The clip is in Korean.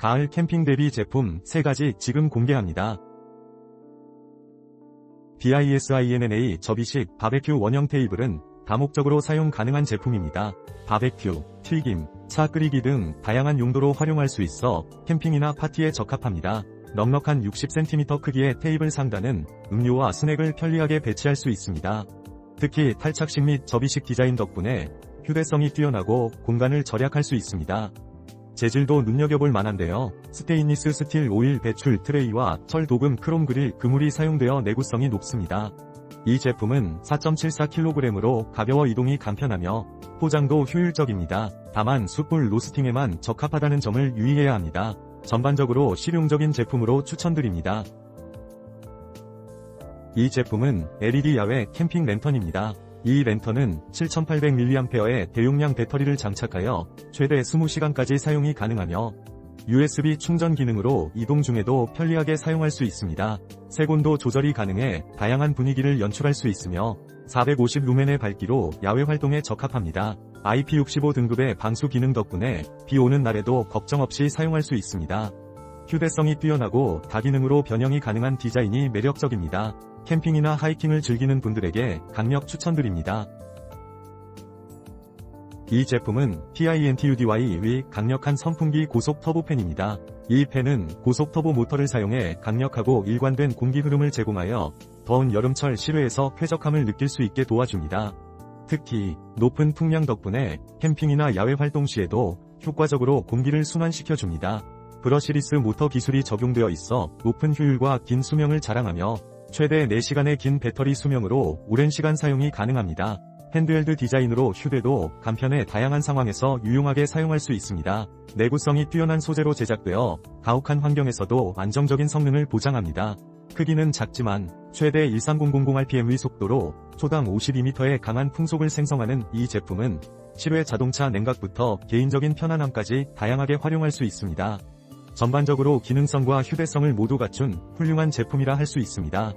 가을 캠핑 대비 제품 3가지 지금 공개합니다. BISINNA 접이식 바베큐 원형 테이블은 다목적으로 사용 가능한 제품입니다. 바베큐, 튀김, 차 끓이기 등 다양한 용도로 활용할 수 있어 캠핑이나 파티에 적합합니다. 넉넉한 60cm 크기의 테이블 상단은 음료와 스낵을 편리하게 배치할 수 있습니다. 특히 탈착식 및 접이식 디자인 덕분에 휴대성이 뛰어나고 공간을 절약할 수 있습니다. 재질도 눈여겨볼 만한데요. 스테인리스 스틸 오일 배출 트레이와 철 도금 크롬 그릴 그물이 사용되어 내구성이 높습니다. 이 제품은 4.74kg으로 가벼워 이동이 간편하며 포장도 효율적입니다. 다만 숯불 로스팅에만 적합하다는 점을 유의해야 합니다. 전반적으로 실용적인 제품으로 추천드립니다. 이 제품은 LED 야외 캠핑 랜턴입니다. 이 랜턴은 7800mAh의 대용량 배터리를 장착하여 최대 20시간까지 사용이 가능하며 USB 충전 기능으로 이동 중에도 편리하게 사용할 수 있습니다. 색온도 조절이 가능해 다양한 분위기를 연출할 수 있으며 450 루멘의 밝기로 야외 활동에 적합합니다. IP65 등급의 방수 기능 덕분에 비 오는 날에도 걱정 없이 사용할 수 있습니다. 휴대성이 뛰어나고 다기능으로 변형이 가능한 디자인이 매력적입니다. 캠핑이나 하이킹을 즐기는 분들에게 강력 추천드립니다. 이 제품은 PINTUDY 강력한 선풍기 고속 터보팬입니다. 이 팬은 고속 터보 모터를 사용해 강력하고 일관된 공기 흐름을 제공하여 더운 여름철 실외에서 쾌적함을 느낄 수 있게 도와줍니다. 특히 높은 풍량 덕분에 캠핑이나 야외 활동 시에도 효과적으로 공기를 순환시켜줍니다. 브러시리스 모터 기술이 적용되어 있어 높은 효율과 긴 수명을 자랑하며 최대 4시간의 긴 배터리 수명으로 오랜 시간 사용이 가능합니다. 핸드헬드 디자인으로 휴대도 간편해 다양한 상황에서 유용하게 사용할 수 있습니다. 내구성이 뛰어난 소재로 제작되어 가혹한 환경에서도 안정적인 성능을 보장합니다. 크기는 작지만 최대 13000rpm의 속도로 초당 52m의 강한 풍속을 생성하는 이 제품은 실외 자동차 냉각부터 개인적인 편안함까지 다양하게 활용할 수 있습니다. 전반적으로 기능성과 휴대성을 모두 갖춘 훌륭한 제품이라 할 수 있습니다.